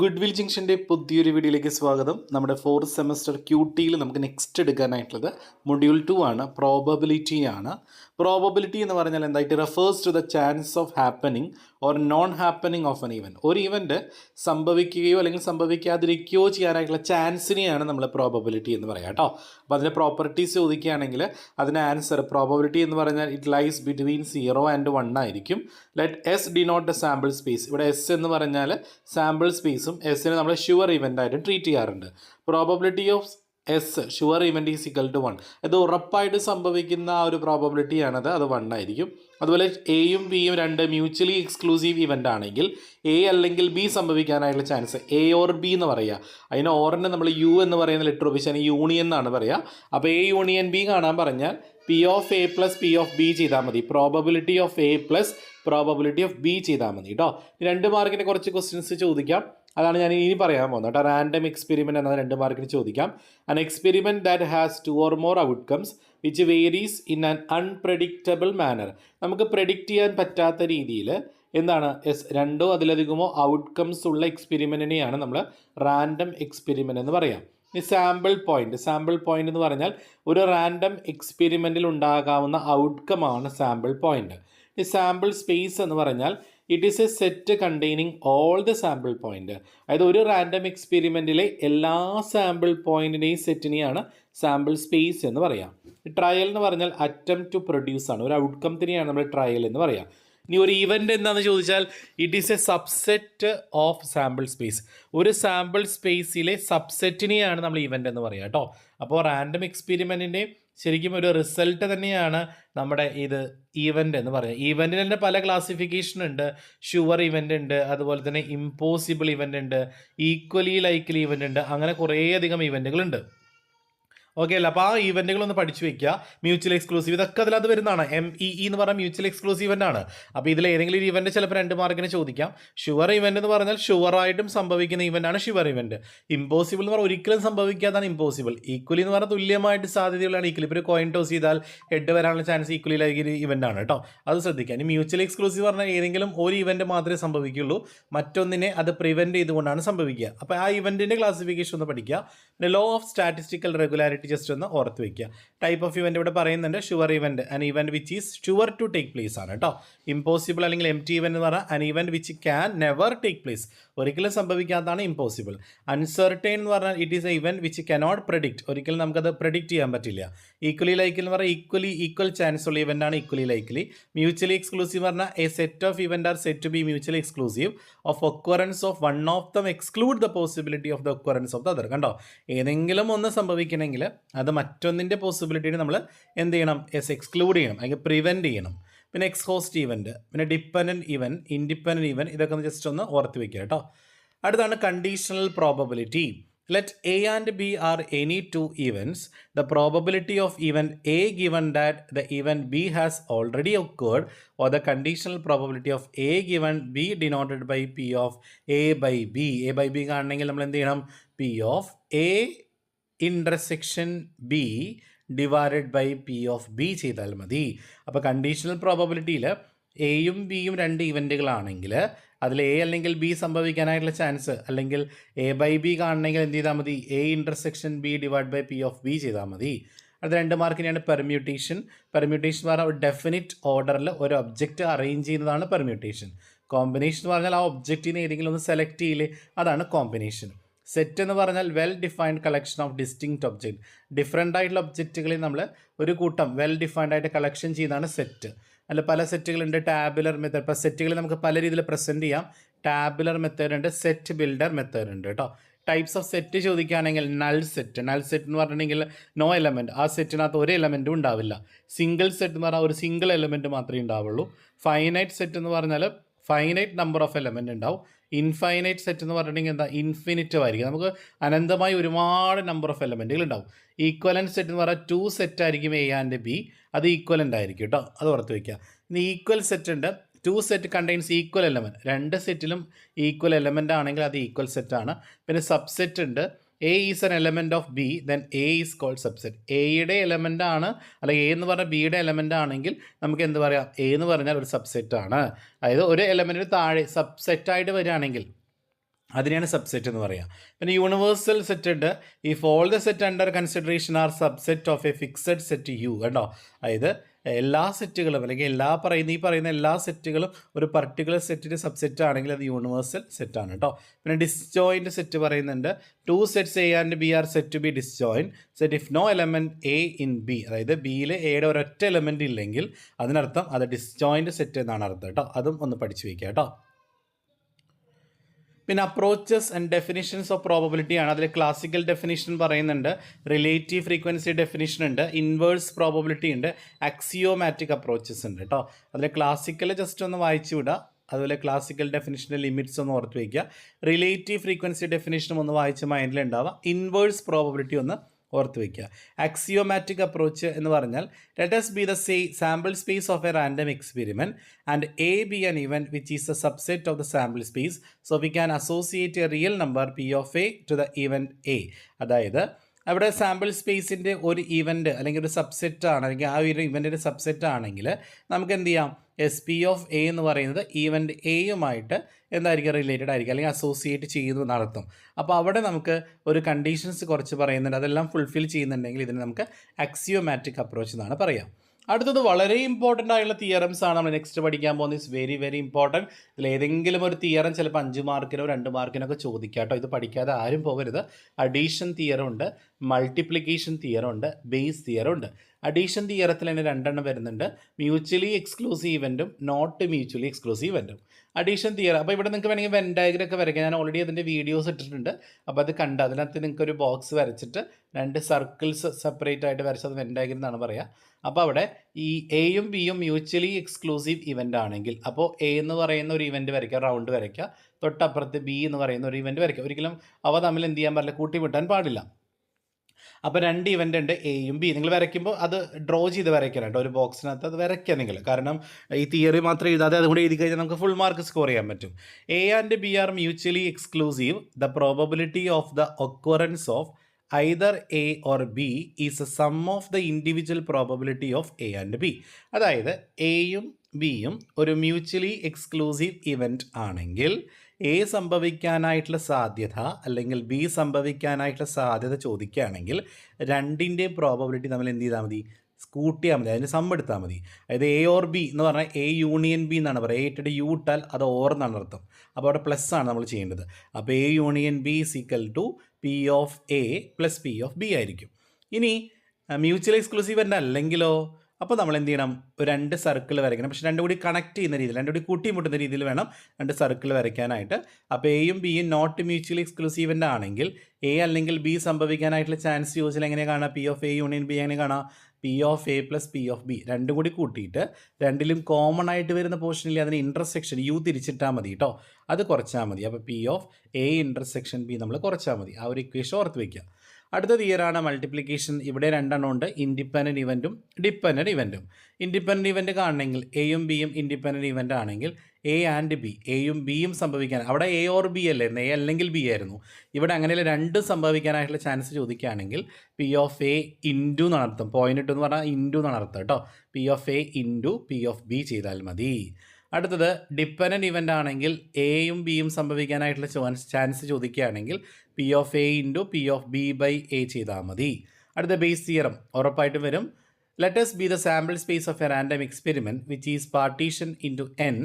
Good will ജംഗ്ഷന്റെ പുതിയൊരു വീഡിയോയിലേക്ക് സ്വാഗതം. നമ്മുടെ ഫോർത്ത് സെമസ്റ്റർ ക്യൂ ടിയിൽ നമുക്ക് നെക്സ്റ്റ് എടുക്കാനായിട്ടുള്ളത് മൊഡ്യൂൾ ടു ആണ് പ്രോബബിലിറ്റി ആണ്. പ്രോബബിലിറ്റി എന്ന് പറഞ്ഞാൽ എന്തായിട്ട്? Refers to the chance of happening or non happening of an event ഒരു ഇവന്റ് സംഭവിക്കുകയോ അല്ലെങ്കിൽ സംഭവിക്കാതിരിക്കുകയോ ചെയ്യാനായിട്ടുള്ള ചാൻസിനെയാണ് നമ്മൾ പ്രോബബിലിറ്റി എന്ന് പറയാം കേട്ടോ അപ്പോൾ അതിന്റെ പ്രോപ്പർട്ടീസ് ചോദിക്കുകയാണെങ്കിൽ അതിന് ആൻസർ പ്രോബബിലിറ്റി എന്ന് പറഞ്ഞാൽ it lies between zero and one ആയിരിക്കും. Let S denote a sample space ഇവിടെ എസ് എന്ന് പറഞ്ഞാൽ സാമ്പിൾ സ്പേസും എസിനെ നമ്മൾ ഷുവർ ഇവന്റ് ആയിട്ട് ട്രീറ്റ് ചെയ്യാറുണ്ട്. Probability of S sure event is equal to one ഇത് ഉറപ്പായിട്ട് സംഭവിക്കുന്ന ആ ഒരു പ്രോബബിലിറ്റിയാണത് അത് വൺ ആയിരിക്കും. അതുപോലെ എയും ബിയും രണ്ട് മ്യൂച്വലി എക്സ്ക്ലൂസീവ് ഇവന്റ് ആണെങ്കിൽ എ അല്ലെങ്കിൽ ബി സംഭവിക്കാനായിട്ടുള്ള ചാൻസ് എ ഓർ ബി എന്ന് പറയുക അതിന് ഓറിന് നമ്മൾ യു എന്ന് പറയുന്ന ലെറ്റർ ഉപയോഗിച്ച് യൂണിയൻ എന്നാണ് പറയുക അപ്പോൾ എ യൂണിയൻ ബി കാണാൻ പറഞ്ഞാൽ P of A plus P of B ചെയ്താൽ മതി. Probability of A plus probability of B ചെയ്താൽ മതി കേട്ടോ രണ്ട് മാർക്കിന്റെ കുറച്ച് ക്വസ്റ്റ്യൻസ് ചോദിക്കാം. അതാണ് ഞാൻ ഇനി പറയാൻ പോകുന്നത്. കേട്ടോ റാൻഡം എക്സ്പെരിമെന്റ് എന്നത് രണ്ട് മാർക്കിന് ചോദിക്കാം. An experiment that has two or more outcomes which varies in an unpredictable manner നമുക്ക് പ്രഡിക്റ്റ് ചെയ്യാൻ പറ്റാത്ത രീതിയിൽ എന്താണ് എസ് രണ്ടോ അതിലധികമോ ഔട്ട്കംസ് ഉള്ള എക്സ്പെരിമെന്റിനെയാണ് നമ്മൾ റാൻഡം എക്സ്പെരിമെന്റ് എന്ന് പറയാം. ഈ സാമ്പിൾ പോയിന്റ് സാമ്പിൾ പോയിന്റ് എന്ന് പറഞ്ഞാൽ ഒരു റാൻഡം എക്സ്പെരിമെന്റിൽ ഉണ്ടാകാവുന്ന ഔട്ട്കമാണ് സാമ്പിൾ പോയിന്റ് ഈ സാമ്പിൾ സ്പേസ് എന്ന് പറഞ്ഞാൽ it is a set containing all the sample point അതായത് ഒരു റാൻഡം എക്സ്പെരിമെന്റിലെ എല്ലാ സാമ്പിൾ പോയിന്റിനെയും സെറ്റിനെയാണ് സാമ്പിൾ സ്പേസ് എന്ന് പറയാം. ട്രയൽ എന്ന് പറഞ്ഞാൽ അറ്റം ടു പ്രൊഡ്യൂസ് ആണ്. ഒരു ഔട്ട്കംത്തിനെയാണ് നമ്മൾ ട്രയൽ എന്ന് പറയാം. ഇനി ഒരു ഇവന്റ് എന്താണെന്ന് ചോദിച്ചാൽ it is a subset of sample space ഒരു സാമ്പിൾ സ്പേസിലെ സബ്സെറ്റിനെയാണ് നമ്മൾ ഇവന്റ് എന്ന് പറയുക കേട്ടോ അപ്പോൾ റാൻഡം എക്സ്പെരിമെന്റിന്റെ ശരിക്കും ഒരു റിസൾട്ട് തന്നെയാണ് നമ്മുടെ ഇത് ഈവന്റ് എന്ന് പറയുന്നത് ഈവന്റിന് തന്നെ പല ക്ലാസിഫിക്കേഷൻ ഉണ്ട്. ഷുവർ ഇവന്റ് ഉണ്ട് അതുപോലെ തന്നെ ഇമ്പോസിബിൾ ഇവന്റ് ഉണ്ട് ഈക്വലി ലൈക്കലി ഇവന്റ് ഉണ്ട് അങ്ങനെ കുറേയധികം ഇവന്റുകളുണ്ട് ഓക്കെ അല്ല അപ്പോൾ ആ ഇവന്റുകളൊന്ന് പഠിച്ചു വെക്കുക മ്യൂച്വൽ എക്സ്ക്ലൂസീവ് ഇതൊക്കെ അതിലത് വരുന്നതാണ്. എം ഇ ഇ എന്ന് പറഞ്ഞാൽ മ്യൂച്വൽ എക്സ്ക്ലൂസീവ് ഇവന്റ് ആണ്. അപ്പോൾ ഇതിൽ ഏതെങ്കിലും ഒരു ഇവന്റ് ചിലപ്പോൾ രണ്ട് മാർക്കിന് ചോദിക്കാം. ഷുവർ ഇവന്റ് എന്ന് പറഞ്ഞാൽ ഷുവറായിട്ടും സംഭവിക്കുന്ന ഇവന്റ് ആണ് ഷുവർ ഇവന്റ് ഇമ്പോസിബിൾ എന്ന് പറഞ്ഞാൽ ഒരിക്കലും സംഭവിക്കാതാണ് ഇമ്പോസിബിൾ ഈക്വലി എന്ന് പറഞ്ഞാൽ തുല്യമായിട്ട് സാധ്യതയുള്ളതാണ്. ഈക്വലി ഇപ്പോൾ കോയിൻ ടോസ് ചെയ്താൽ ഹെഡ് വരാനുള്ള ചാൻസ് ഈക്വലി ലൈക്ക് ഇവന്റ് ആണ് കേട്ടോ അത് ശ്രദ്ധിക്കുക. ഇനി മ്യൂച്വൽ എക്സ്ക്ലൂസീവ് പറഞ്ഞാൽ ഏതെങ്കിലും ഒരു ഇവന്റ് മാത്രമേ സംഭവിക്കുള്ളൂ മറ്റൊന്നിനെ അത് പ്രിവെന്റ് ചെയ്തുകൊണ്ടാണ് സംഭവിക്കുക. അപ്പോൾ ആ ഇവന്റിന്റെ ക്ലാസിഫിക്കേഷൻ ഒന്ന് പഠിക്കുക. Law of statistical regularity just ഒന്ന് ഓർത്ത് വയ്ക്കുക ടൈപ്പ് ഓഫ് ഇവന്റ് ഇവിടെ പറയുന്നുണ്ട്. Sure event an event which is sure to take place ആണ് കേട്ടോ ഇമ്പോസിബിൾ അല്ലെങ്കിൽ എം ടി ഇവന്റ് എന്ന് പറഞ്ഞാൽ an event which can never take place ഒരിക്കലും സംഭവിക്കാത്തതാണ് ഇമ്പോസിബിൾ അൺസർട്ടൈൻ എന്ന് പറഞ്ഞാൽ it is a event which cannot predict ഒരിക്കലും നമുക്കത് പ്രഡിക്റ്റ് ചെയ്യാൻ പറ്റില്ല. ഈക്വലി ലൈക്കിൽ എന്ന് പറഞ്ഞാൽ ഈക്വലി ഈക്വൽ ചാൻസ് ഉള്ള ഇവന്റ് ആണ് ഈക്വലി ലൈക്കിലി മ്യൂച്വലി എക്സ്ക്ലൂസീവ് പറഞ്ഞാൽ a set of event are set to be mutually exclusive of occurrence of one of them exclude the possibility of the occurrence of the other കണ്ടോ? ഏതെങ്കിലും ഒന്ന് സംഭവിക്കണമെങ്കിൽ അത് മറ്റൊന്നിന്റെ പോസിബിലിറ്റിനെ നമ്മൾ എന്ത് ചെയ്യണം? എസ് എക്സ്ക്ലൂഡ് ചെയ്യണം. അല്ലെങ്കിൽ പ്രിവെന്റ് ചെയ്യണം. പിന്നെ എക്സ്ഹോസ്റ്റ് ഇവന്റ് പിന്നെ ഡിപ്പെൻഡന്റ് ഇവൻ ഇൻഡിപെൻഡന്റ് ഇവൻ ഇതൊക്കെ ഒന്ന് ജസ്റ്റ് ഒന്ന് ഓർത്ത് വെക്കുക കേട്ടോ. അടുത്താണ് conditional probability let A and B are any two events the probability of event A given that the event B has already occurred or the conditional probability of A given B denoted by P of A by B A by B കാണണമെങ്കിൽ നമ്മൾ എന്ത് ചെയ്യണം? P of A intersection B divided by P of B ചെയ്താൽ മതി. അപ്പോൾ conditional പ്രോബബിലിറ്റിയിൽ എയും ബിയും രണ്ട് ഇവന്റുകളാണെങ്കിൽ അതിൽ എ അല്ലെങ്കിൽ ബി സംഭവിക്കാനായിട്ടുള്ള ചാൻസ് അല്ലെങ്കിൽ എ ബൈ ബി കാണണമെങ്കിൽ എന്ത് ചെയ്താൽ മതി? A intersection B divide by P of B ചെയ്താൽ മതി. അത് രണ്ട് മാർക്കിനെയാണ് പെർമ്യൂട്ടേഷൻ പെർമ്യൂട്ടേഷൻ എന്ന് പറഞ്ഞാൽ ഒരു ഡെഫിനിറ്റ് ഓർഡറിൽ ഒരു ഒബ്ജക്റ്റ് അറേഞ്ച് ചെയ്യുന്നതാണ് പെർമ്യൂട്ടേഷൻ കോമ്പിനേഷൻ എന്ന് പറഞ്ഞാൽ ആ ഒബ്ജക്റ്റിനെ ഏതെങ്കിലും ഒന്ന് സെലക്ട് ചെയ്യില്ലേ അതാണ് കോമ്പിനേഷൻ സെറ്റ് എന്ന് പറഞ്ഞാൽ well defined collection of distinct object different ആയിട്ടുള്ള ഒബ്ജക്റ്റുകളിൽ നമ്മൾ ഒരു കൂട്ടം വെൽ ഡിഫൈൻഡ് ആയിട്ട് കളക്ഷൻ ചെയ്യുന്നതാണ് സെറ്റ് അല്ല പല സെറ്റുകളുണ്ട് ടാബുലർ മെത്തേഡ് ഇപ്പോൾ സെറ്റുകൾ നമുക്ക് പല രീതിയിൽ പ്രസന്റ് ചെയ്യാം. ടാബുലർ മെത്തേഡ് ഉണ്ട് സെറ്റ് ബിൽഡർ മെത്തേഡ് ഉണ്ട് കേട്ടോ. ടൈപ്സ് ഓഫ് സെറ്റ് ചോദിക്കുകയാണെങ്കിൽ നൾ സെറ്റ് നൾ സെറ്റ് എന്ന് പറഞ്ഞിട്ടുണ്ടെങ്കിൽ നോ എലമെന്റ് ആ സെറ്റിനകത്ത് ഒരു എലമെന്റും ഉണ്ടാവില്ല. സിംഗിൾ സെറ്റ് എന്ന് പറഞ്ഞാൽ ഒരു സിംഗിൾ എലമെന്റ് മാത്രമേ ഉണ്ടാവുള്ളൂ. ഫൈനൈറ്റ് സെറ്റ് എന്ന് പറഞ്ഞാൽ ഫൈനൈറ്റ് നമ്പർ ഓഫ് എലമെന്റ് ഉണ്ടാവും. ഇൻഫൈനൈറ്റ് സെറ്റ് എന്ന് പറഞ്ഞിട്ടുണ്ടെങ്കിൽ എന്താ? ഇൻഫിനിറ്റ് ആയിരിക്കും നമുക്ക് അനന്തമായി ഒരുപാട് നമ്പർ ഓഫ് എലമെന്റുകൾ ഉണ്ടാവും. ഈക്വലന്റ് സെറ്റ് എന്ന് പറഞ്ഞാൽ ടു സെറ്റ് ആയിരിക്കും എ ആൻഡ് ബി അത് ഈക്വലന്റ് ആയിരിക്കും കേട്ടോ അത് ഓർത്ത് വയ്ക്കുക ഇനി ഈക്വൽ സെറ്റ് ഉണ്ട്. Two set contains equal element രണ്ട് സെറ്റിലും ഈക്വൽ എലമെന്റ് ആണെങ്കിൽ അത് ഈക്വൽ സെറ്റ് ആണ്. പിന്നെ സബ്സെറ്റ് ഉണ്ട്. A is an element of B then A is called subset എയുടെ എലമെന്റ് ആണ് അല്ലെങ്കിൽ എ എന്ന് പറഞ്ഞാൽ ബിയുടെ എലമെന്റ് ആണെങ്കിൽ നമുക്ക് എന്ത് പറയാം? എ എന്ന് പറഞ്ഞാൽ ഒരു സബ്സെറ്റ് ആണ്. അതായത് ഒരു എലമെന്റിന് താഴെ സബ്സെറ്റായിട്ട് വരികയാണെങ്കിൽ അതിനെയാണ് സബ്സെറ്റ് എന്ന് പറയുക പിന്നെ യൂണിവേഴ്സൽ സെറ്റ് ഉണ്ട്. If all the set under consideration are subset of a fixed set U കേട്ടോ അതായത് എല്ലാ സെറ്റുകളും അല്ലെങ്കിൽ എല്ലാ പറയുന്ന ഈ പറയുന്ന എല്ലാ സെറ്റുകളും ഒരു പർട്ടിക്കുലർ സെറ്റിന്റെ സബ്സെറ്റ് ആണെങ്കിൽ അത് യൂണിവേഴ്സൽ സെറ്റാണ് കേട്ടോ പിന്നെ ഡിസ്ജോയിന്റ് സെറ്റ് പറയുന്നുണ്ട്. Two sets A and B are set to be disjoint set if no element A in B അതായത് ബിയിൽ എയുടെ ഒരൊറ്റ എലമെന്റ് ഇല്ലെങ്കിൽ അതിനർത്ഥം അത് ഡിസ്ജോയിന്റ് സെറ്റ് എന്നാണ് അർത്ഥം കേട്ടോ അതും ഒന്ന് പഠിച്ചു വയ്ക്കുക കേട്ടോ പിന്നെ approaches and definitions of probability ആണ്. അതിൽ ക്ലാസിക്കൽ ഡെഫിനിഷൻ പറയുന്നുണ്ട് റിലേറ്റീവ് ഫ്രീക്വൻസി ഡെഫിനിഷൻ ഉണ്ട് ഇൻവേഴ്സ് പ്രോബബിലിറ്റി ഉണ്ട് അക്സിയോമാറ്റിക് അപ്രോച്ചസ് ഉണ്ട് കേട്ടോ അതിൽ ക്ലാസിക്കൽ ജസ്റ്റ് ഒന്ന് വായിച്ചു വിടുക അതുപോലെ ക്ലാസിക്കൽ ഡെഫിനിഷന്റെ ലിമിറ്റ്സ് ഒന്ന് ഓർത്ത് വയ്ക്കുക. റിലേറ്റീവ് ഫ്രീക്വൻസി ഡെഫിനിഷനും ഒന്ന് വായിച്ച് മൈൻഡിൽ ഉണ്ടാവുക ഇൻവേഴ്സ് പ്രോബബിലിറ്റി ഒന്ന് ഓർത്ത് വയ്ക്കുക അക്സിയോമാറ്റിക് അപ്രോച്ച് എന്ന് പറഞ്ഞാൽ let S be the say sample space of a random experiment and A be an event which is a subset of the sample space so we can associate a real number P of A to the event A അതായത് അവിടെ sample സ്പേസിന്റെ ഒരു event അല്ലെങ്കിൽ ഒരു subset ആണ്. അല്ലെങ്കിൽ ആ ഒരു ഇവന്റിന്റെ സബ്സെറ്റ് ആണെങ്കിൽ നമുക്ക് എന്ത് ചെയ്യാം? എസ് പി ഓഫ് എ എന്ന് പറയുന്നത് ഈവന്റ് എയുമായിട്ട് എന്തായിരിക്കും റിലേറ്റഡ് ആയിരിക്കും. അല്ലെങ്കിൽ അസോസിയേറ്റ് ചെയ്യുന്നു നടത്തും അപ്പോൾ അവിടെ നമുക്ക് ഒരു കണ്ടീഷൻസ് കുറച്ച് പറയുന്നുണ്ട്. അതെല്ലാം ഫുൾഫിൽ ചെയ്യുന്നുണ്ടെങ്കിൽ ഇതിന് നമുക്ക് അക്സിയോമാറ്റിക് അപ്രോച്ച് എന്നാണ് പറയാം. അടുത്തത് വളരെ ഇമ്പോർട്ടന്റ് ആയിട്ടുള്ള തിയറംസ് ആണ് നമ്മൾ നെക്സ്റ്റ് പഠിക്കാൻ പോകുന്നത്. ഇസ് വെരി വെരി ഇമ്പോർട്ടന്റ് ഇതിൽ ഏതെങ്കിലും ഒരു തിയറം ചിലപ്പോൾ അഞ്ച് മാർക്കിനോ രണ്ട് മാർക്കിനോ ഒക്കെ ചോദിക്കാം കേട്ടോ. ഇത് പഠിക്കാതെ ആരും പോകരുത്. അഡീഷൻ തിയറം ഉണ്ട്. മൾട്ടിപ്ലിക്കേഷൻ തിയറം ഉണ്ട് ബേസ് തിയറം ഉണ്ട്. അഡീഷൻ തിയറത്തിൽ തന്നെ രണ്ടെണ്ണം വരുന്നുണ്ട്. മ്യൂച്വലി എക്സ്ക്ലൂസീവ് ഇവന്റും നോട്ട് മ്യൂച്വലി എക്സ്ക്ലൂസീവ് ഇവന്റും അഡീഷൻ തിയറം അപ്പോൾ ഇവിടെ നിങ്ങൾക്ക് വേണമെങ്കിൽ വെൻ ഡയഗ്രം ഒക്കെ വരയ്ക്കാം. ഞാൻ ഓൾറെഡി അതിന്റെ വീഡിയോസ് ഇട്ടിട്ടുണ്ട്. അപ്പോൾ അത് കണ്ട് അതിനകത്ത് നിങ്ങൾക്ക് ഒരു ബോക്സ് വരച്ചിട്ട് രണ്ട് സർക്കിൾസ് സെപ്പറേറ്റ് ആയിട്ട് വരച്ചത് വെൻ ഡയഗ്രം എന്നാണ് പറയുക അപ്പോൾ അവിടെ ഈ എയും ബിയും മ്യൂച്വലി എക്സ്ക്ലൂസീവ് ഇവന്റ് ആണെങ്കിൽ അപ്പോൾ എ എന്ന് പറയുന്ന ഒരു ഇവന്റ് വരയ്ക്കുക റൗണ്ട് വരയ്ക്കുക തൊട്ടപ്പുറത്ത് ബി എന്ന് പറയുന്ന ഒരു ഇവന്റ് വരയ്ക്കുക ഒരിക്കലും അവ തമ്മിൽ എന്ത് ചെയ്യാൻ പാടില്ല കൂട്ടിമുട്ടാൻ പാടില്ല. അപ്പോൾ രണ്ട് ഇവന്റ് ഉണ്ട് എയും ബി നിങ്ങൾ വരയ്ക്കുമ്പോൾ അത് ഡ്രോ ചെയ്ത് വരയ്ക്കണം ഒരു ബോക്സിനകത്ത് അത് വരയ്ക്കുക നിങ്ങൾ. കാരണം ഈ തിയറി മാത്രം എഴുതാതെ അതുകൂടെ എഴുതി കഴിഞ്ഞാൽ നമുക്ക് ഫുൾ മാർക്ക് സ്കോർ ചെയ്യാൻ പറ്റും. A and B are mutually exclusive the probability of the occurrence of either A or B is a sum of the individual probability of A and B അതായത് എയും ബിയും ഒരു മ്യൂച്വലി എക്സ്ക്ലൂസീവ് ഇവന്റ് ആണെങ്കിൽ A സംഭവിക്കാനായിട്ടുള്ള സാധ്യത അല്ലെങ്കിൽ B സംഭവിക്കാനായിട്ടുള്ള സാധ്യത ചോദിക്കുകയാണെങ്കിൽ രണ്ടിന്റെയും പ്രോബബിലിറ്റി നമ്മൾ എന്ത് ചെയ്താൽ മതി? കൂട്ടിയാൽ മതി. അതിന് സം മതി. അതായത് എ ഓർ ബി എന്ന് പറഞ്ഞാൽ എ യൂണിയൻ ബി എന്നാണ് പറയുക. എ ഇട്ടിട്ട് യു ഇട്ടാൽ അത് ഓർ എന്നാണ് അർത്ഥം. അപ്പോൾ അവിടെ പ്ലസ് ആണ് നമ്മൾ ചെയ്യേണ്ടത്. അപ്പോൾ A union B equal to P of A plus P of B ആയിരിക്കും. ഇനി മ്യൂച്വൽ എക്സ്ക്ലൂസീവ് എന്റെ അല്ലെങ്കിലോ? അപ്പോൾ നമ്മൾ എന്ത് ചെയ്യണം രണ്ട് സർക്കിൾ വരയ്ക്കണം. പക്ഷേ രണ്ടും കൂടി കണക്ട് ചെയ്യുന്ന രീതിയിൽ രണ്ടും കൂടി കൂട്ടിമുട്ടുന്ന രീതിയിൽ വേണം രണ്ട് സർക്കിൾ വരയ്ക്കാനായിട്ട്. അപ്പോൾ എയും ബിയും നോട്ട് മ്യൂച്വലി എക്സ്ക്ലൂസീവിന്റെ ആണെങ്കിൽ എ അല്ലെങ്കിൽ ബി സംഭവിക്കാനായിട്ടുള്ള ചാൻസ് ചോദിച്ചാൽ എങ്ങനെ കാണാം P of A union B എങ്ങനെ കാണാം P of A plus P of B രണ്ടും കൂടി കൂട്ടിയിട്ട് രണ്ടിലും കോമൺ ആയിട്ട് വരുന്ന പോർഷനിൽ അതിന് ഇന്റർസെക്ഷൻ യു തിരിച്ചിട്ടാൽ മതി കേട്ടോ അത് കുറച്ചാൽ മതി. അപ്പോൾ P of A intersection B നമ്മൾ കുറച്ചാൽ മതി. ആ ഒരു ഇക്വേഷൻ ഓർത്ത് വയ്ക്കുക. അടുത്ത തിയറാണ് മൾട്ടിപ്ലിക്കേഷൻ ഇവിടെ രണ്ടെണ്ണം ഉണ്ട്. ഇൻഡിപെൻഡന്റ് ഇവന്റും ഡിപ്പെൻഡന്റ് ഇവന്റും ഇൻഡിപെൻഡന്റ് ഇവന്റ് കാണണമെങ്കിൽ എയും ബിയും ഇൻഡിപെൻഡന്റ് ഇവന്റ് ആണെങ്കിൽ എ ആൻഡ് ബി എയും ബിയും സംഭവിക്കാൻ അവിടെ എ ഓർ ബി അല്ലായിരുന്നു എ അല്ലെങ്കിൽ ബി ആയിരുന്നു. ഇവിടെ അങ്ങനെയുള്ള രണ്ടും സംഭവിക്കാനായിട്ടുള്ള ചാൻസ് ചോദിക്കുകയാണെങ്കിൽ പി ഓഫ് എ ഇന്റു നടത്തും പോയിന്റ് എന്ന് പറഞ്ഞാൽ ഇന്റു അർത്ഥം കേട്ടോ. P of A into P of B ചെയ്താൽ മതി. അടുത്തത് ഡിപ്പെൻഡന്റ് ഇവന്റ് ആണെങ്കിൽ എയും ബിയും സംഭവിക്കാനായിട്ടുള്ള ചാൻസ് ചോദിക്കുകയാണെങ്കിൽ P of A into P of B by A ചെയ്താൽ മതി. അടുത്ത ബേസ് തിയറം ഉറപ്പായിട്ടും വരും. Let's B the sample space of a random experiment which is partition into n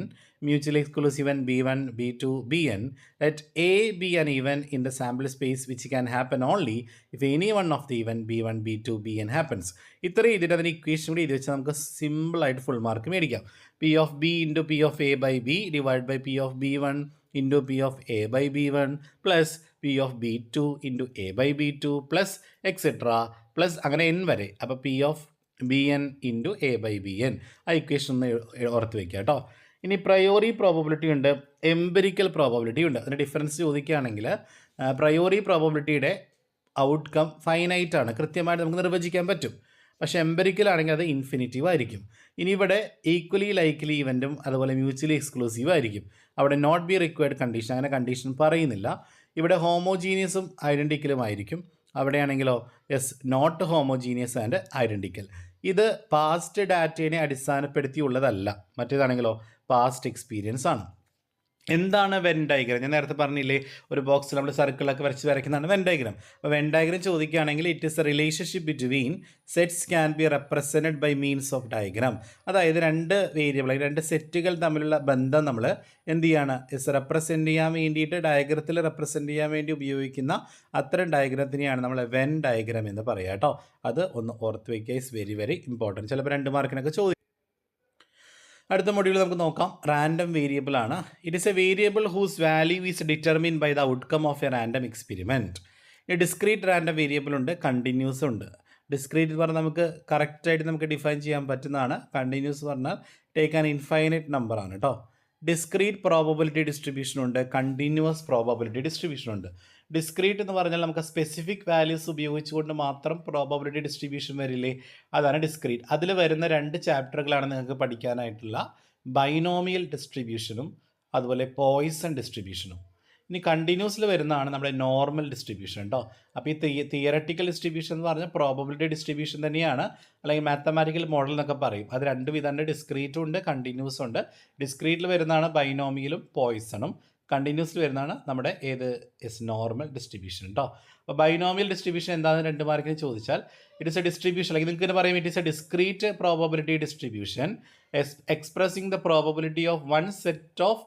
mutually exclusive and b1 b2 bn let a be an event in the sample space which can happen only if any one of the event b1 b2 bn happens. Full mark മേടിക്കാം. P of B into P of A by B divide by P of B one into P of A by B one plus P of B two into A by B two plus etcetera plus അങ്ങനെ N വരെ. അപ്പോൾ P of B N into A by B N ആ equation ഒന്ന് ഓർത്ത് വയ്ക്കുക കേട്ടോ. ഇനി priori probability ഉണ്ട് എംപെരിക്കൽ പ്രോബബിലിറ്റി ഉണ്ട്. അതിന്റെ ഡിഫറൻസ് ചോദിക്കുകയാണെങ്കിൽ പ്രയോറി പ്രോബബിലിറ്റിയുടെ ഔട്ട്കം ഫൈനൈറ്റ് ആണ്. കൃത്യമായിട്ട് നമുക്ക് നിർവചിക്കാൻ പറ്റും. പക്ഷേ എംപെരിക്കൽ ആണെങ്കിൽ അത് ഇൻഫിനിറ്റീവ് ആയിരിക്കും. ഇനി ഇവിടെ ഈക്വലി ലൈക്ലി ഇവന്റും അതുപോലെ മ്യൂച്വലി എക്സ്ക്ലൂസീവ് ആയിരിക്കും. അവിടെ നോട്ട് ബി റിക്വയർഡ് കണ്ടീഷൻ അങ്ങനെ കണ്ടീഷൻ പറയുന്നില്ല. ഇവിടെ ഹോമോജീനിയസും ഐഡന്റിക്കലും ആയിരിക്കും. അവിടെയാണെങ്കിലോ yes not homogeneous and identical ഇത് പാസ്റ്റ് ഡാറ്റയെ അടിസ്ഥാനപ്പെടുത്തിയുള്ളതല്ല. മറ്റേതാണെങ്കിലോ പാസ്റ്റ് എക്സ്പീരിയൻസ് ആണ്. എന്താണ് വെൻ ഡയഗ്രാം ഞാൻ നേരത്തെ പറഞ്ഞില്ലേ ഒരു ബോക്സിൽ നമ്മൾ സർക്കിളൊക്കെ വരച്ച് വരയ്ക്കുന്നതാണ് വെൻ ഡയഗ്രാം അപ്പോൾ വെൻ ഡയഗ്രാം ചോദിക്കുകയാണെങ്കിൽ it is a relationship between sets can be represented by means of diagram അതായത് രണ്ട് വേരിയബിൾ രണ്ട് സെറ്റുകൾ തമ്മിലുള്ള ബന്ധം നമ്മൾ എന്ത് ചെയ്യാണ്? റെപ്രസെന്റ് ചെയ്യാൻ വേണ്ടിയിട്ട് ഡയഗ്രത്തിൽ റെപ്രസെന്റ് ചെയ്യാൻ വേണ്ടി ഉപയോഗിക്കുന്ന അത്തരം ഡയഗ്രത്തിനെയാണ് നമ്മൾ വെൻ ഡയഗ്രാം എന്ന് പറയുക കേട്ടോ അത് ഒന്ന് ഓർത്ത് വയ്ക്കുക ഇസ് വെരി വെരി ഇമ്പോർട്ടന്റ് ചിലപ്പോൾ രണ്ട് മാർക്കിനൊക്കെ ചോദിക്കും അടുത്ത മൊഡ്യൂൾ നമുക്ക് നോക്കാം. റാൻഡം വേരിയബിൾ ആണ്. It is a variable whose value is determine by the outcome of a random experiment ഈ ഡിസ്ക്രീറ്റ് റാൻഡം വേരിയബിൾ ഉണ്ട് കണ്ടിന്യൂസ് ഉണ്ട്. ഡിസ്ക്രീറ്റ് പറഞ്ഞാൽ നമുക്ക് കറക്റ്റായിട്ട് നമുക്ക് ഡിഫൈൻ ചെയ്യാൻ പറ്റുന്നതാണ്. കണ്ടിന്യൂസ് പറഞ്ഞാൽ ടേക്ക് ആൻ ഇൻഫൈനൈറ്റ് നമ്പർ ആണ് കേട്ടോ ഡിസ്ക്രീറ്റ് പ്രോബബിലിറ്റി ഡിസ്ട്രിബ്യൂഷൻ ഉണ്ട് കണ്ടിന്യൂസ് പ്രോബബിലിറ്റി ഡിസ്ട്രിബ്യൂഷൻ ഉണ്ട്. ഡിസ്ക്രീറ്റ് എന്ന് പറഞ്ഞാൽ നമുക്ക് സ്പെസിഫിക് വാല്യൂസ് ഉപയോഗിച്ചുകൊണ്ട് മാത്രം പ്രോബബിലിറ്റി ഡിസ്ട്രിബ്യൂഷൻ വരില്ലേ? അതാണ് ഡിസ്ക്രീറ്റ് അതിൽ വരുന്ന രണ്ട് ചാപ്റ്ററുകളാണ് നിങ്ങൾക്ക് പഠിക്കാനായിട്ടുള്ള. ബൈനോമിയൽ ഡിസ്ട്രിബ്യൂഷനും അതുപോലെ പോയിസൺ ഡിസ്ട്രിബ്യൂഷനും ഇനി കണ്ടിന്യൂസിൽ വരുന്നതാണ് നമ്മുടെ നോർമൽ ഡിസ്ട്രിബ്യൂഷൻ കേട്ടോ അപ്പോൾ ഈ തിയറട്ടിക്കൽ ഡിസ്ട്രിബ്യൂഷൻ എന്ന് പറഞ്ഞാൽ പ്രോബബിലിറ്റി ഡിസ്ട്രിബ്യൂഷൻ തന്നെയാണ്. അല്ലെങ്കിൽ മാത്തമാറ്റിക്കൽ മോഡൽ എന്നൊക്കെ പറയും. അത് രണ്ട് വിധമുണ്ട് ഡിസ്ക്രീറ്റും ഉണ്ട് കണ്ടിന്യൂസും ഉണ്ട്. ഡിസ്ക്രീറ്റിൽ വരുന്നതാണ് ബൈനോമിയലും പോയിസണും കണ്ടിന്യൂസിൽ വരുന്നതാണ് നമ്മുടെ ഏത് ഇസ് നോർമൽ ഡിസ്ട്രിബ്യൂഷൻ കേട്ടോ അപ്പോൾ ബൈനോമിയൽ ഡിസ്ട്രിബ്യൂഷൻ എന്താണെന്ന് രണ്ട് മാർക്കിന് ചോദിച്ചാൽ ഇറ്റ് ഇസ് എ ഡിസ്ട്രിബ്യൂഷൻ അല്ലെങ്കിൽ നിങ്ങൾക്ക് പറയും it is a discrete probability distribution expressing the probability of one set of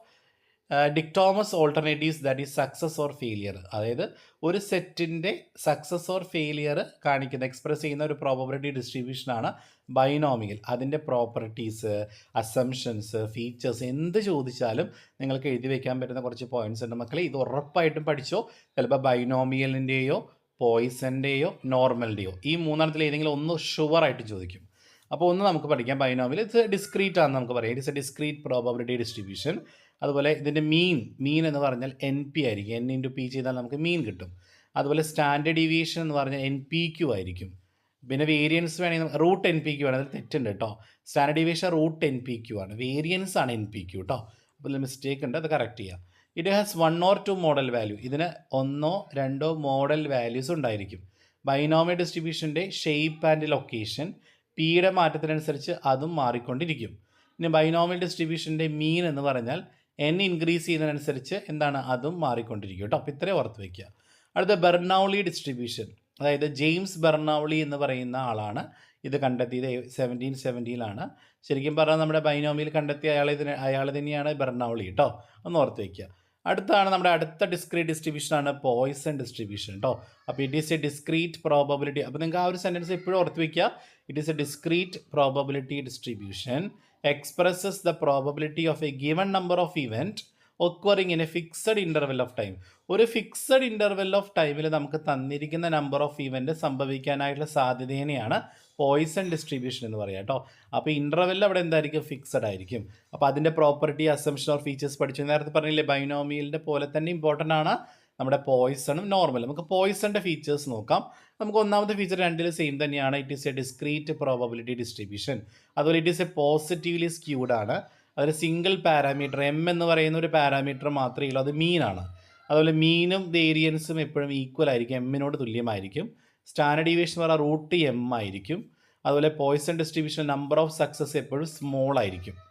dichotomous alternatives that is success or failure അതായത് ഒരു സെറ്റിന്റെ സക്സസ് ഓർ ഫെയിലിയർ കാണിക്കുന്ന എക്സ്പ്രസ് ചെയ്യുന്ന ഒരു പ്രോബബിലിറ്റി ഡിസ്ട്രിബ്യൂഷനാണ് ബൈനോമിയൽ അതിന്റെ പ്രോപ്പർട്ടീസ് അസംഷൻസ് ഫീച്ചേഴ്സ് എന്ത് ചോദിച്ചാലും നിങ്ങൾക്ക് എഴുതി വയ്ക്കാൻ പറ്റുന്ന കുറച്ച് പോയിന്റ്സ് ഉണ്ട്. മക്കളെ ഇത് ഉറപ്പായിട്ടും പഠിച്ചോ? ചിലപ്പോൾ ബൈനോമിയലിന്റെയോ പോയിസന്റെയോ നോർമലിന്റെയോ ഈ മൂന്നെണ്ണത്തിൽ ഏതെങ്കിലും ഒന്ന് ഷുവറായിട്ട് ചോദിക്കും. അപ്പോൾ ഒന്ന് നമുക്ക് പഠിക്കാം. ബൈനോമിയൽ ഇത് ഡിസ്ക്രീറ്റ് ആണെന്ന് നമുക്ക് പറയാം. It's a discrete probability distribution അതുപോലെ ഇതിന്റെ മീൻ മീൻ എന്ന് പറഞ്ഞാൽ എൻ പി ആയിരിക്കും. എൻ ഇന്റു പി ചെയ്താൽ നമുക്ക് മീൻ കിട്ടും. അതുപോലെ സ്റ്റാൻഡേർഡ് ഡീവിയേഷൻ എന്ന് പറഞ്ഞാൽ എൻ പി ക്യു ആയിരിക്കും. പിന്നെ വേരിയൻസ് വേണമെങ്കിൽ റൂട്ട് എൻ പി ക്യു ആണ്. അതിൽ തെറ്റുണ്ട് കേട്ടോ. Standard deviation root n p q ആണ്. വേരിയൻസ് ആണ് എൻ പി ക്യു കേട്ടോ. അപ്പോൾ മിസ്റ്റേക്ക് ഉണ്ട്. അത് കറക്റ്റ് ചെയ്യാം. It has one or two modal value ഇതിന് ഒന്നോ രണ്ടോ മോഡൽ വാല്യൂസ് ഉണ്ടായിരിക്കും. ബൈനോമിയൽ ഡിസ്ട്രിബ്യൂഷന്റെ ഷേപ്പ് ആൻഡ് ലൊക്കേഷൻ പിയുടെ മാറ്റത്തിനനുസരിച്ച് അതും മാറിക്കൊണ്ടിരിക്കും. ഇനി ബൈനോമിയൽ ഡിസ്ട്രിബ്യൂഷന്റെ മീൻ എന്ന് പറഞ്ഞാൽ എൻ ഇൻക്രീസ് ചെയ്യുന്നതിനനുസരിച്ച് എന്താണ് അതും മാറിക്കൊണ്ടിരിക്കും കേട്ടോ. അപ്പോൾ ഇത്രയും ഓർത്ത് വയ്ക്കുക അടുത്ത ബെർണൗളി ഡിസ്ട്രിബ്യൂഷൻ അതായത് ജെയിംസ് ബെർണൗളി എന്ന് പറയുന്ന ആളാണ്. ഇത് കണ്ടെത്തിയത് സെവന്റീൻ സെവന്റീനാണ് ശരിക്കും പറഞ്ഞാൽ നമ്മുടെ ബൈനോമിയിൽ കണ്ടെത്തിയ അയാൾ ഇതിന് അയാൾ തന്നെയാണ് ബെർണൗളി കേട്ടോ ഒന്ന് ഓർത്ത് വയ്ക്കുക അടുത്താണ് നമ്മുടെ അടുത്ത ഡിസ്ക്രീറ്റ് ഡിസ്ട്രിബ്യൂഷനാണ് പോയിസൺ ഡിസ്ട്രിബ്യൂഷൻ കേട്ടോ അപ്പോൾ it is a discrete probability അപ്പോൾ നിങ്ങൾക്ക് ആ ഒരു സെന്റൻസ് എപ്പോഴും ഓർത്ത് വയ്ക്കുക it is a discrete probability distribution expresses the probability of a given number of event occurring in a fixed interval of time ഒരു ഫിക്സഡ് ഇന്റർവെൽ ഓഫ് ടൈമിൽ നമുക്ക് തന്നിരിക്കുന്ന നമ്പർ ഓഫ് ഇവന്റ് സംഭവിക്കാനായിട്ടുള്ള സാധ്യതേനെയാണ് പോയിസൺ ഡിസ്ട്രിബ്യൂഷൻ എന്ന് പറയാം കേട്ടോ അപ്പോൾ ഇന്റർവെൽ അവിടെ എന്തായിരിക്കും? ഫിക്സഡ് ആയിരിക്കും. അപ്പോൾ അതിന്റെ പ്രോപ്പർട്ടി അസംഷൻ ഓർ ഫീച്ചേഴ്സ് പഠിച്ചു നേരത്തെ പറഞ്ഞില്ലേ? ബൈനോമിയലിന്റെ പോലെ തന്നെ ഇമ്പോർട്ടന്റ് ആണ്. നമ്മുടെ പോയിസണും നോർമൽ നമുക്ക് പോയിസണിന്റെ ഫീച്ചേഴ്സ് നോക്കാം. നമുക്ക് ഒന്നാമത്തെ ഫീച്ചർ രണ്ടിൽ സെയിം തന്നെയാണ്. It is a discrete probability distribution അതുപോലെ it is a positively skewed ആണ്. അതിൽ സിംഗിൾ പാരാമീറ്റർ എം എന്ന് പറയുന്ന ഒരു പാരാമീറ്റർ മാത്രമേ ഉള്ളൂ. അത് മീനാണ് അതുപോലെ മീനും വേരിയൻസും എപ്പോഴും ഈക്വൽ ആയിരിക്കും. എമ്മിനോട് തുല്യമായിരിക്കും. സ്റ്റാൻഡേർഡ് ഡീവിയേഷൻ എന്ന് റൂട്ട് എം ആയിരിക്കും. അതുപോലെ Poisson distribution number of success എപ്പോഴും സ്മോൾ ആയിരിക്കും.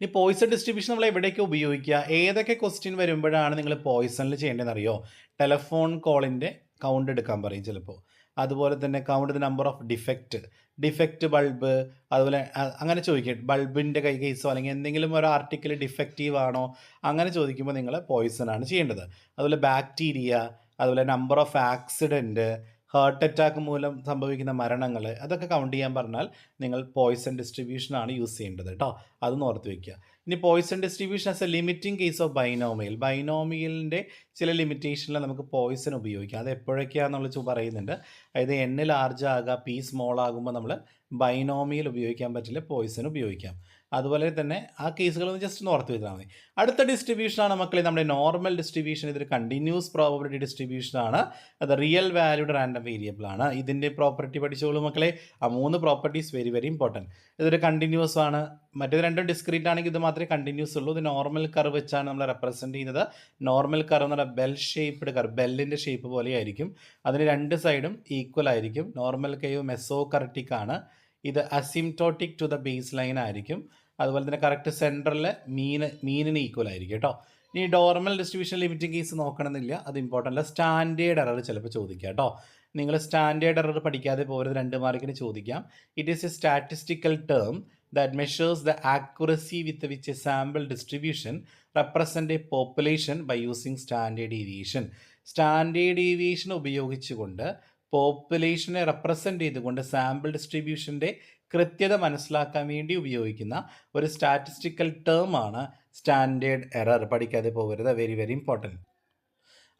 ഇനി പോയിസൺ ഡിസ്ട്രിബ്യൂഷൻ നമ്മൾ എവിടെയൊക്കെ ഉപയോഗിക്കുക? ഏതൊക്കെ ക്വസ്റ്റ്യൻ വരുമ്പോഴാണ് നിങ്ങൾ പോയിസണിൽ ചെയ്യേണ്ടതെന്ന് അറിയോ ടെലഫോൺ കോളിന്റെ കൗണ്ട് എടുക്കാൻ പറയും ചിലപ്പോൾ അതുപോലെ തന്നെ count the number of defect defect bulb അതുപോലെ അങ്ങനെ ചോദിക്കും. ബൾബിന്റെ കൈ കേസോ അല്ലെങ്കിൽ എന്തെങ്കിലും ഒരു ആർട്ടിക്കിൾ ഡിഫക്റ്റീവ് ആണോ? അങ്ങനെ ചോദിക്കുമ്പോൾ നിങ്ങൾ പോയിസൺ ആണ് ചെയ്യേണ്ടത്. അതുപോലെ ബാക്ടീരിയ അതുപോലെ number of accident heart attack മൂലം സംഭവിക്കുന്ന മരണങ്ങൾ അതൊക്കെ കൗണ്ട് ചെയ്യാൻ പറഞ്ഞാൽ നിങ്ങൾ പോയിസൺ ഡിസ്ട്രിബ്യൂഷനാണ് യൂസ് ചെയ്യേണ്ടത് കേട്ടോ അതൊന്ന് ഓർത്ത് വയ്ക്കുക ഇനി Poisson distribution as a limiting case of binomial ബൈനോമിയലിന്റെ ചില ലിമിറ്റേഷനിൽ നമുക്ക് പോയിസൺ ഉപയോഗിക്കാം. അത് എപ്പോഴൊക്കെയാണെന്നുള്ള പറയുന്നുണ്ട്. അതായത് എണ്ണ ലാർജ് ആകുക പി സ്മോൾ ആകുമ്പോൾ നമ്മൾ ബൈനോമിയൽ ഉപയോഗിക്കാൻ പറ്റില്ല പോയിസൺ ഉപയോഗിക്കാം. അതുപോലെ തന്നെ ആ കേസുകളൊന്ന് ജസ്റ്റ് ഒന്ന് ഓർത്ത് വെച്ചാൽ മതി. അടുത്ത ഡിസ്ട്രിബ്യൂഷനാണ് മക്കളെ നമ്മുടെ നോർമൽ ഡിസ്ട്രിബ്യൂഷൻ ഇതൊരു കണ്ടിന്യൂസ് പ്രോബബിലിറ്റി ഡിസ്ട്രിബ്യൂഷനാണ് അത് റിയൽ വാല്യൂഡ് റാൻഡം വേരിയബിൾ ആണ്. ഇതിന്റെ പ്രോപ്പർട്ടി പഠിച്ചോളൂ മക്കളെ. ആ മൂന്ന് പ്രോപ്പർട്ടീസ് വെരി വെരി ഇമ്പോർട്ടന്റ് ഇതൊരു കണ്ടിന്യൂസ് ആണ്. മറ്റേത് രണ്ടും ഡിസ്ക്രീറ്റ് ആണെങ്കിൽ ഇത് മാത്രമേ കണ്ടിന്യൂസ് ഉള്ളൂ. ഇത് നോർമൽ കർവ് വെച്ചാണ് നമ്മൾ റെപ്രസെന്റ് ചെയ്യുന്നത്. നോർമൽ കർവ് എന്ന് പറഞ്ഞാൽ ബെൽ ഷേപ്പ്ഡ് കർവ് ബെല്ലിന്റെ ഷേപ്പ് പോലെയായിരിക്കും അതിന് രണ്ട് സൈഡും ഈക്വൽ ആയിരിക്കും. നോർമൽ കൈവ് മെസോ ആണ്. ഇത് asymptotic to the base line ആയിരിക്കും. അതുപോലെ തന്നെ കറക്റ്റ് സെന്ററിലെ മീന് മീനിന് ഈക്വൽ ആയിരിക്കും കേട്ടോ. ഇനി ഡോർമൽ ഡിസ്ട്രിബ്യൂഷൻ ലിമിറ്റിംഗ് കേസ് നോക്കണമെന്നില്ല. അത് ഇമ്പോർട്ടന്റ് അല്ല. സ്റ്റാൻഡേർഡ് എറർ ചിലപ്പോൾ ചോദിക്കാം കേട്ടോ. നിങ്ങൾ സ്റ്റാൻഡേർഡ് എറർ പഠിക്കാതെ പോരത് രണ്ട് മാർക്കിന് ചോദിക്കാം. It is a statistical term that measures the accuracy with which a sample distribution represent a population by using standard deviation standard deviation ഉപയോഗിച്ചുകൊണ്ട് പോപ്പുലേഷനെ റെപ്രസെന്റ് ചെയ്തുകൊണ്ട് സാമ്പിൾ ഡിസ്ട്രിബ്യൂഷന്റെ കൃത്യത മനസ്സിലാക്കാൻ വേണ്ടി ഉപയോഗിക്കുന്ന ഒരു സ്റ്റാറ്റിസ്റ്റിക്കൽ ടേം ആണ് സ്റ്റാൻഡേർഡ് എറർ പഠിക്കാതെ പോകരുത്. വെരി വെരി ഇമ്പോർട്ടന്റ്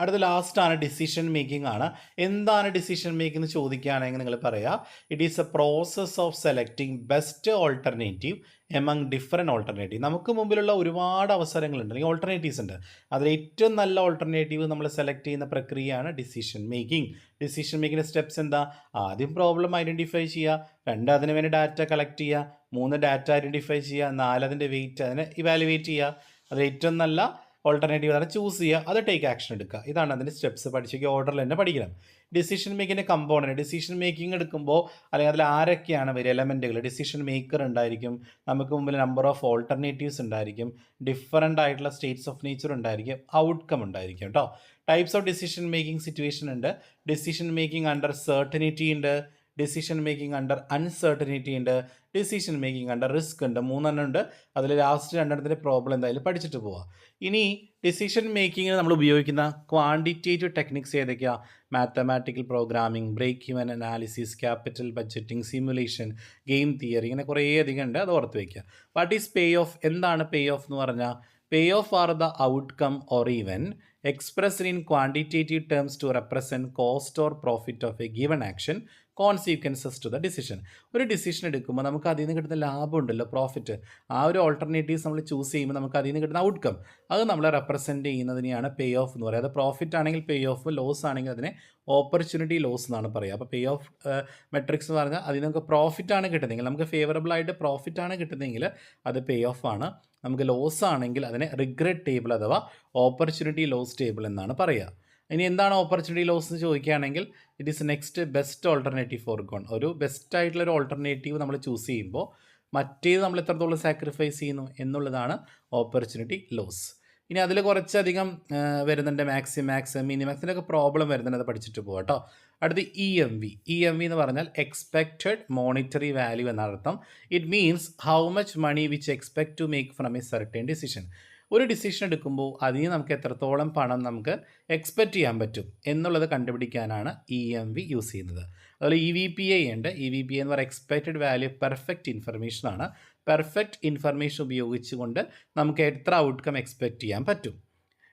അടുത്ത ലാസ്റ്റാണ് ഡിസിഷൻ മേക്കിംഗ് ആണ്. എന്താണ് ഡിസിഷൻ മേക്കിംഗ് എന്ന് ചോദിക്കുകയാണെങ്കിൽ നിങ്ങൾ പറയാം it is a process of selecting best alternative among different alternative നമുക്ക് മുമ്പിലുള്ള ഒരുപാട് അവസരങ്ങളുണ്ട്. അല്ലെങ്കിൽ ഓൾട്ടർനേറ്റീവ്സ് ഉണ്ട്. അതിൽ ഏറ്റവും നല്ല ഓൾട്ടർനേറ്റീവ് നമ്മൾ സെലക്ട് ചെയ്യുന്ന പ്രക്രിയയാണ് ഡിസിഷൻ മേക്കിംഗ് ഡിസിഷൻ മേക്കിന്റെ സ്റ്റെപ്സ് എന്താ? ആദ്യം പ്രോബ്ലം ഐഡന്റിഫൈ ചെയ്യുക രണ്ട് അതിന് വേണ്ടി ഡാറ്റ കളക്ട് ചെയ്യുക മൂന്ന് ഡാറ്റ ഐഡന്റിഫൈ ചെയ്യുക നാല് അതിന്റെ വെയിറ്റ് അതിനെ ഇവാലുവേറ്റ് ചെയ്യുക. അത് ഏറ്റവും നല്ല ഓൾട്ടർനേറ്റീവ് ആണ് ചൂസ് ചെയ്യുക അത് ടേക്ക് ആക്ഷൻ എടുക്കുക. ഇതാണ് അതിന്റെ സ്റ്റെപ്സ് പഠിച്ചെങ്കിൽ ഓർഡറിൽ തന്നെ പഠിക്കണം. ഡിസിഷൻ മേക്കിന്റെ കമ്പോണന്റ് ഡിസിഷൻ മേക്കിംഗ് എടുക്കുമ്പോൾ അല്ലെങ്കിൽ അതിൽ ആരൊക്കെയാണ് വരിക? എലമെന്റുകൾ ഡിസിഷൻ മേക്കർ ഉണ്ടായിരിക്കും. നമുക്ക് മുമ്പിൽ നമ്പർ ഓഫ് ഓൾട്ടർനേറ്റീവ്സ് ഉണ്ടായിരിക്കും. ഡിഫറന്റ് ആയിട്ടുള്ള സ്റ്റേറ്റ്സ് ഓഫ് നേച്ചർ ഉണ്ടായിരിക്കും. ഔട്ട്കം ഉണ്ടായിരിക്കും കേട്ടോ. Types of decision making situation ഉണ്ട്. ഡിസിഷൻ മേക്കിംഗ് അണ്ടർ സെർട്ടനിറ്റി ഉണ്ട്. ഡിസിഷൻ മേക്കിംഗ് അണ്ടർ അൺസെർട്ടനിറ്റി ഉണ്ട്. ഡിസിഷൻ മേക്കിംഗ് ഉണ്ട് റിസ്ക് ഉണ്ട് മൂന്നെണ്ണം ഉണ്ട്. അതിൽ ലാസ്റ്റ് രണ്ടെണ്ണത്തിന്റെ പ്രോബ്ലം എന്തായാലും പഠിച്ചിട്ട് പോവാം. ഇനി ഡിസിഷൻ മേക്കിങ്ങിന് നമ്മൾ ഉപയോഗിക്കുന്ന ക്വാണ്ടിറ്റേറ്റീവ് ടെക്നിക്സ് ഏതൊക്കെയാണ് mathematical programming break human analysis capital budgeting simulation game theory ഇങ്ങനെ കുറേ അധികം ഉണ്ട് അത് ഓർത്ത് വയ്ക്കുക. വാട്ട് ഈസ് പേ ഓഫ് എന്താണ് പേ ഓഫ് എന്ന് പറഞ്ഞാൽ pay off are the outcome or even expressed in quantitative terms to represent cost or profit of a given action consequences to the decision ഒരു ഡിസിഷൻ എടുക്കുമ്പോൾ നമുക്ക് അതിൽ നിന്ന് കിട്ടുന്ന ലാഭം ഉണ്ടല്ലോ പ്രോഫിറ്റ് ആ ഒരു ഓൾട്ടർനേറ്റീവ്സ് നമ്മൾ ചൂസ് ചെയ്യുമ്പോൾ നമുക്ക് അതിൽ നിന്ന് കിട്ടുന്ന ഔട്ട്കം അത് നമ്മൾ റെപ്രസെന്റ് ചെയ്യുന്നതിനെയാണ് പേ ഓഫ് എന്ന് പറയുക. അത് പ്രോഫിറ്റ് ആണെങ്കിൽ പേ ഓഫ് ലോസ് ആണെങ്കിൽ അതിനെ ഓപ്പർച്യൂണിറ്റി ലോസ് എന്നാണ് പറയുക. അപ്പോൾ പേ ഓഫ് മെട്രിക്സ് എന്ന് പറഞ്ഞാൽ അതിൽ നമുക്ക് പ്രോഫിറ്റ് ആണ് കിട്ടുന്നതെങ്കിൽ നമുക്ക് ഫേവറബിൾ ആയിട്ട് പ്രോഫിറ്റ് ആണ് കിട്ടുന്നതെങ്കിൽ അത് പേ ഓഫ് ആണ്. നമുക്ക് ലോസ് ആണെങ്കിൽ അതിനെ റിഗ്രറ്റ് ടേബിൾ അഥവാ ഓപ്പർച്യൂണിറ്റി ലോസ് ടേബിൾ എന്നാണ് പറയുക. ഇനി എന്താണ് ഓപ്പർച്യൂണിറ്റി ലോസ് എന്ന് ചോദിക്കുകയാണെങ്കിൽ it is next best alternative forgone ഒരു ബെസ്റ്റ് ആയിട്ടുള്ള ഒരു ഓൾട്ടർനേറ്റീവ് നമ്മൾ ചൂസ് ചെയ്യുമ്പോൾ മറ്റേത് നമ്മൾ എത്രത്തോളം സാക്രിഫൈസ് ചെയ്യുന്നു എന്നുള്ളതാണ് ഓപ്പർച്യൂണിറ്റി ലോസ് ഇനി അതിൽ കുറച്ചധികം വരുന്നുണ്ട് മാക്സി മാക്സ് മിനിമാക്സിന്റെ പ്രോബ്ലം വരുന്നുണ്ട്. അത് പഠിച്ചിട്ട് പോകാം കേട്ടോ. അടുത്ത് E M V E M V എന്ന് പറഞ്ഞാൽ എക്സ്പെക്റ്റഡ് മോണിറ്ററി വാല്യൂ എന്നർത്ഥം. It means how much money which expect to make from a certain decision ഒരു ഡിസിഷൻ എടുക്കുമ്പോൾ അതിന് നമുക്ക് എത്രത്തോളം പണം നമുക്ക് എക്സ്പെക്റ്റ് ചെയ്യാൻ പറ്റും എന്നുള്ളത് കണ്ടുപിടിക്കാനാണ് ഇ എം വി യൂസ് ചെയ്യുന്നത്. അതുപോലെ ഇ വി പി ഐ ഉണ്ട്. ഇ വി പി എന്ന് പറയുക എക്സ്പെക്റ്റഡ് വാല്യൂ പെർഫെക്റ്റ് ഇൻഫർമേഷൻ ആണ്. പെർഫെക്റ്റ് ഇൻഫർമേഷൻ ഉപയോഗിച്ചുകൊണ്ട് നമുക്ക് എത്ര ഔട്ട്കം എക്സ്പെക്റ്റ് ചെയ്യാൻ പറ്റും.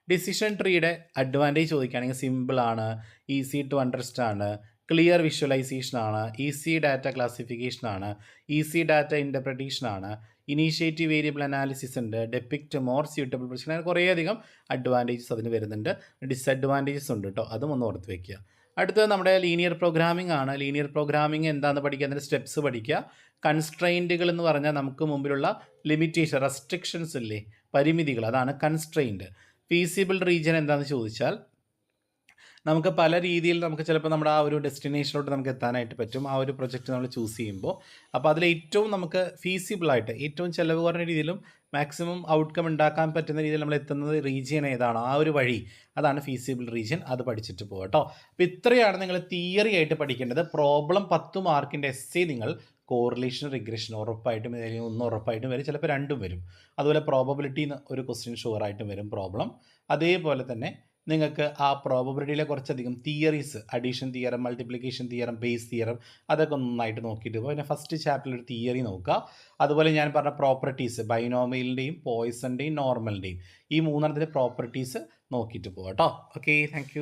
ഡിസിഷൻ ട്രീയുടെ അഡ്വാന്റേജ് ചോദിക്കുകയാണെങ്കിൽ സിമ്പിളാണ് easy to understand clear visualization ആണ് ഈസി ഡാറ്റ ക്ലാസിഫിക്കേഷൻ ആണ് ഈസി ഡാറ്റ ഇന്റർപ്രിറ്റേഷൻ ആണ് ഇനീഷ്യേറ്റീവ് വേരിയബിൾ അനാലിസിസ് ഉണ്ട്. ഡെപ്പിക്റ്റ് മോർ സ്യൂട്ടബിൾ പ്രൊസിഷൻ അങ്ങനെ കുറേയധികം അഡ്വാന്റേജസ് അതിന് വരുന്നുണ്ട്. ഡിസഡ്വാന്റേജസ് ഉണ്ട് കേട്ടോ അതും ഒന്ന് ഓർത്ത് വയ്ക്കുക അടുത്തത് നമ്മുടെ ലീനിയർ പ്രോഗ്രാമിംഗ് ആണ്. ലീനിയർ പ്രോഗ്രാമിംഗ് എന്താണെന്ന് പഠിക്കുക. അതിന്റെ സ്റ്റെപ്സ് പഠിക്കുക. കൺസ്ട്രെയിന്റുകൾ എന്ന് പറഞ്ഞാൽ നമുക്ക് മുമ്പിലുള്ള ലിമിറ്റേഷൻ റെസ്ട്രിക്ഷൻസ് ഇല്ലേ? പരിമിതികൾ. അതാണ് കൺസ്ട്രെയിന്റ് ഫീസിബിൾ റീജിയൻ എന്താണെന്ന് ചോദിച്ചാൽ നമുക്ക് പല രീതിയിൽ നമുക്ക് ചിലപ്പോൾ നമ്മുടെ ആ ഒരു ഡെസ്റ്റിനേഷനിലോട്ട് നമുക്ക് എത്താനായിട്ട് പറ്റും. ആ ഒരു പ്രൊജക്റ്റ് നമ്മൾ ചൂസ് ചെയ്യുമ്പോൾ. അപ്പോൾ അതിൽ ഏറ്റവും നമുക്ക് ഫീസിബിളായിട്ട് ഏറ്റവും ചിലവ് കുറഞ്ഞ രീതിയിലും മാക്സിമം ഔട്ട്കം ഉണ്ടാക്കാൻ പറ്റുന്ന രീതിയിൽ നമ്മൾ എത്തുന്നത് റീജിയൻ ഏതാണോ? ആ ഒരു വഴി. അതാണ് ഫീസിബിൾ റീജിയൻ അത് പഠിച്ചിട്ട് പോകുക കേട്ടോ അപ്പോൾ ഇത്രയാണ് നിങ്ങൾ തിയറി ആയിട്ട് പഠിക്കേണ്ടത്. പ്രോബ്ലം പത്ത് മാർക്കിന്റെ എസ് നിങ്ങൾ കോറിലേഷൻ റിഗ്രഷൻ ഉറപ്പായിട്ടും അല്ലെങ്കിൽ ഒന്ന് ഉറപ്പായിട്ടും വരും. ചിലപ്പോൾ രണ്ടും വരും. അതുപോലെ പ്രോബബിലിറ്റി ഒരു ക്വസ്റ്റ്യൻ ഷുവർ ആയിട്ടും വരും പ്രോബ്ലം അതേപോലെ തന്നെ നിങ്ങൾക്ക് ആ പ്രോബബിലിറ്റിയിലെ കുറച്ചധികം theories addition theorem multiplication theorem Bayes theorem അതൊക്കെ നന്നായിട്ട് നോക്കിയിട്ട് പോകും പിന്നെ ഫസ്റ്റ് ചാപ്റ്ററിൽ ഒരു തിയറി നോക്കുക. അതുപോലെ ഞാൻ പറഞ്ഞ പ്രോപ്പർട്ടീസ് ബൈനോമിയലിന്റെയും പോയിസന്റെയും നോർമലിന്റെയും ഈ മൂന്നെണ്ണത്തിന്റെ പ്രോപ്പർട്ടീസ് നോക്കിയിട്ട് പോകാം കേട്ടോ ഓക്കെ താങ്ക്